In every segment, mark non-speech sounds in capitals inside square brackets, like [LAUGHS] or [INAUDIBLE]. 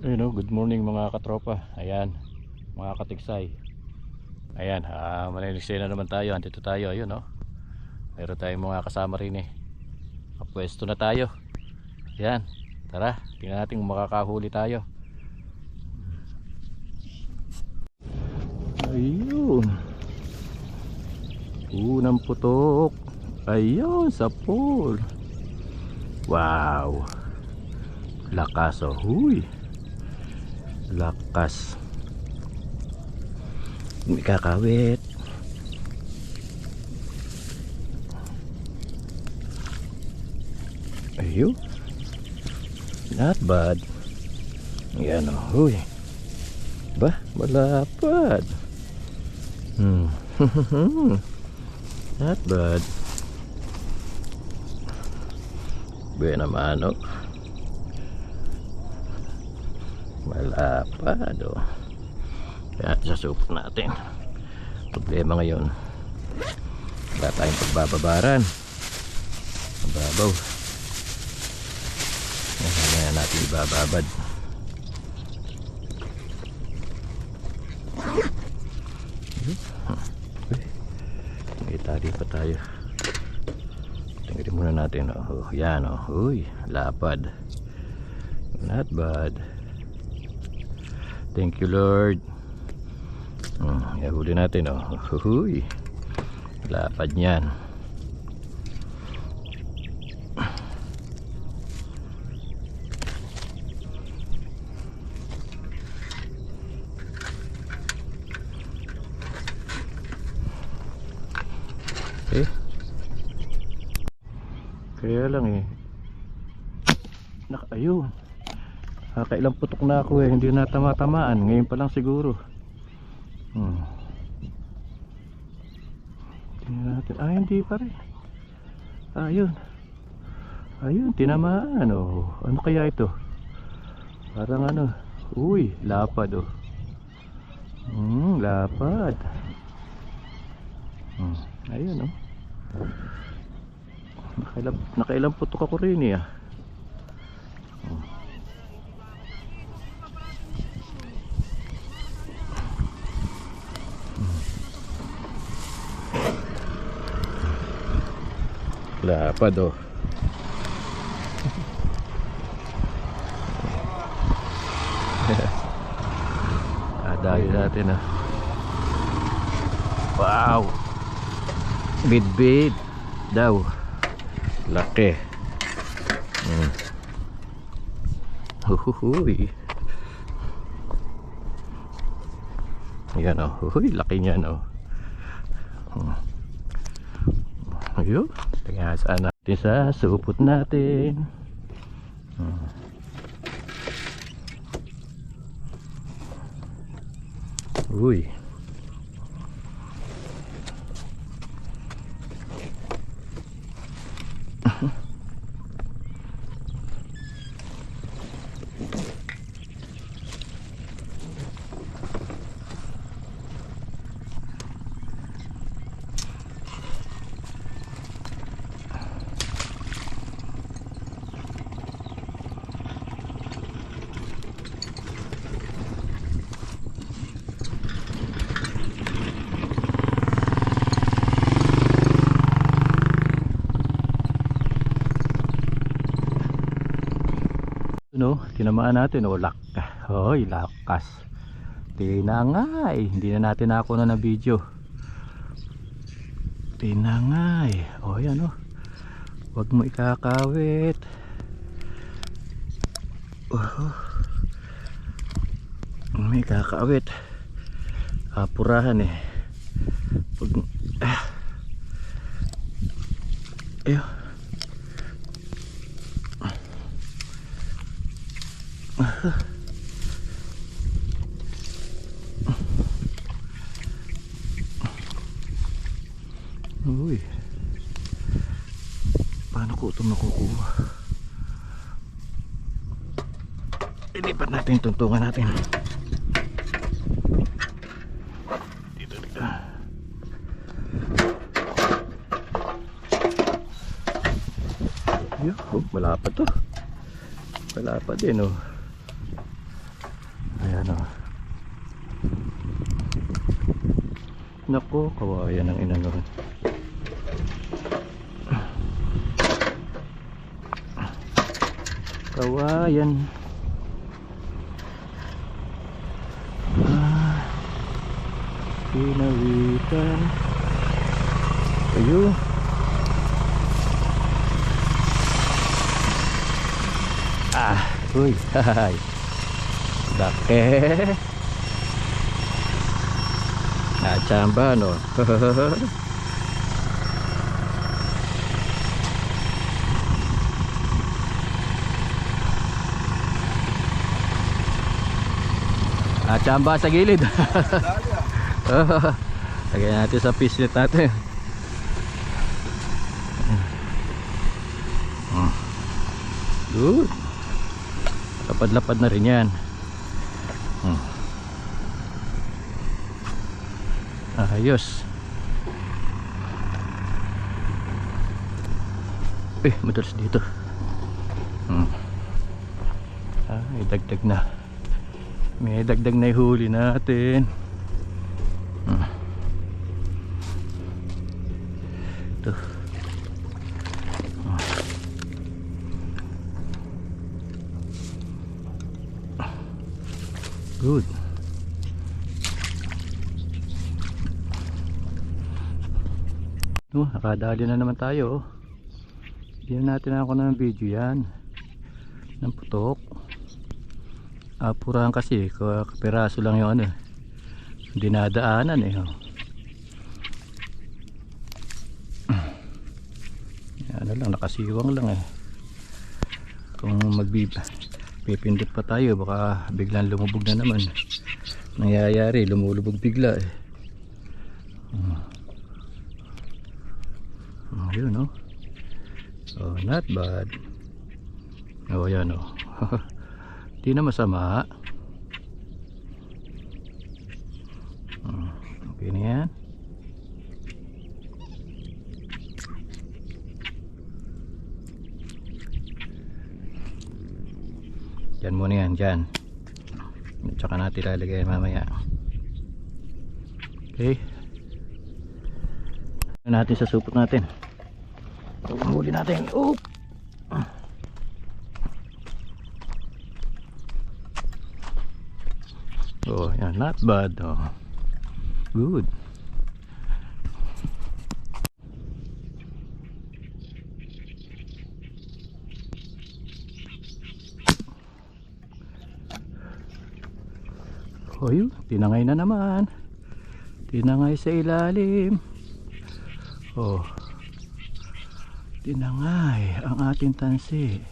Ayun oh, good morning mga katropa. Ayan, mga katiksay. Ayan, ah, maniliksay na naman tayo. Andito tayo, ayun oh. Meron tayong mga kasama rin eh. Kapwesto na tayo. Ayan, tara, tingnan natin kung makakahuli tayo. Ayun. Unang putok. Ayun, sa pool. Wow. Lakas oh, huy. Lakas. May kakawit. Ayun. Not bad. Yan o. Huy. Ba? Malapad. Hmm. [LAUGHS] Not bad. Buena mano. Malapad o. Kaya sasupok natin. Problema ngayon. Wala tayong pagbababaran. Mababaw. Na natin ibababad. May tali pa tayo. Tingnan muna natin. Oh, yan oh. Uy, lapad. Not bad. Thank you Lord. Hmm, ihuli natin oh. Uy. Lapad niyan. Eh. Kaya lang eh. Nak ayun. Kakailang putok na ako eh, hindi na tama-tamaan. Ngayon pa lang siguro. Hmm. Tingnan natin. Ah, hindi pa rin. Ayun. Ayun, tinamaan oh. Ano kaya ito? Parang ano. Uy, lapad oh. Hmm, lapad. Hmm, ayun oh. Nakailang, nakailang putok ako rin eh ah. Lapad oh. Adayo natin ah. Wow. Bid-bid daw. Laki. Hmm. Huhuhuy. Yan oh. Huhuy, laki niyan oh. Hmm. Ayun. Tingnan saan natin sa supot natin. Hmm. Uy. no, tinamaan natin oh, lak. Hoy, lakas. Tinangay. Hindi na natin ako na na video. Tinangay. Oh, yan oh. Huwag mo ikakawit. Oh. May kakawit. Apurahan eh. Pag ah. Ayun. Uy. Paano ko ito makukuha? Ilipat natin tuntungan natin. Dito, dito. Yo, oh, malapad to. Malapad din oh. Ayan o. Kawayan ang inano. Kawayan. Ah, pinawitan. Ayun. Ah, uy, [LAUGHS] hay. Laki. Nachamba, no? Nachamba sa gilid. Lagyan natin sa pislit natin. Good. Lapad-lapad na rin yan. Ayos. Eh, madalas dito. Hmm. Ah, may dagdag na. May dagdag na ihuli natin. Hmm. Ito. Good. No, nakadali na naman tayo. oh. Hindi na natin ako ng video yan. Ng putok. Apurahan kasi, ka- kapiraso lang yung ano. Dinadaanan eh. Oh. Ano lang, nakasiwang lang eh. Kung magbib pipindot pa tayo, baka biglang lumubog na naman. Nangyayari, lumulubog bigla eh. Oh, yun oh. Oh, not bad. Oh, yan oh. [LAUGHS] Di na masama. Oh, okay na yan. Yan muna yan, dyan. Tsaka natin lalagay mamaya. Okay. Natin sa supot natin. Ang huli natin. Oh! Oh, yan. Not bad. Oh. Good. Oh, yun. Tinangay na naman. Tinangay sa ilalim. Oh. Tinangay ang ating tansi.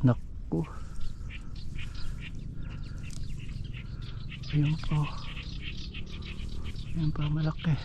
Naku. Ayun po. Ayun pa malaki.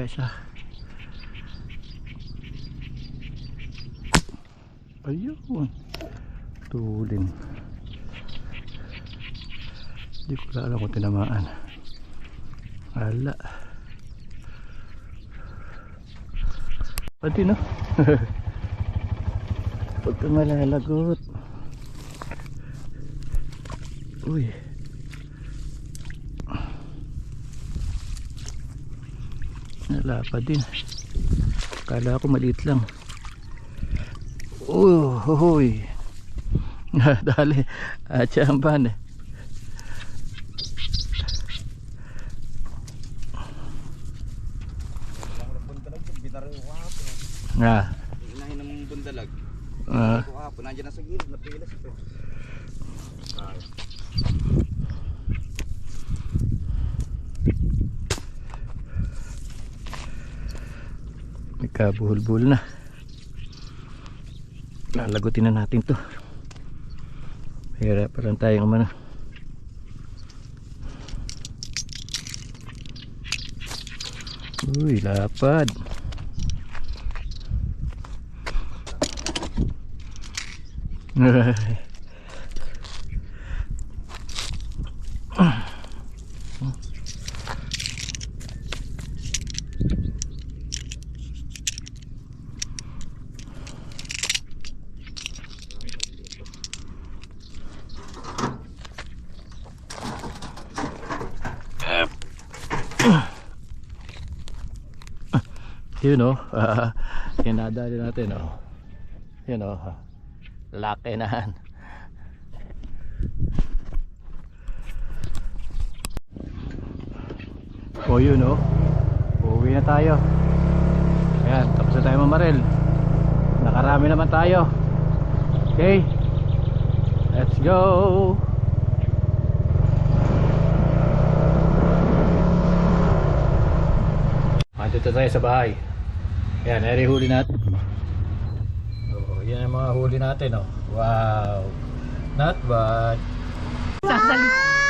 Isa. Ayun. Tulin. Hindi ko alam kung tinamaan. Ala. Pati no? [LAUGHS] Huwag kang malalagot. Uy. Nalapad din. Kala ko maliit lang. Oh, hoy. [LAUGHS] Dali. At champan eh. Kahapon. Ah. Inahin ng bundalag. ah. Kahapon, nandiyan na sa gilid, siya. Nagkabuhol-buhol na. Lalagutin na natin to. Hirap pa lang tayong umano. Uy, lapad. [LAUGHS] Yun o. [LAUGHS] Uh, hinadali natin o. Yun o. Laki na. O yun o. Uuwi na tayo. Ayan, tapos na tayo mamarel. Nakarami naman tayo. Okay. Let's go. Andito tayo sa bahay. Yan, eri huli natin. Oh, yan ang mga huli natin, oh. Wow. Not bad. Wow!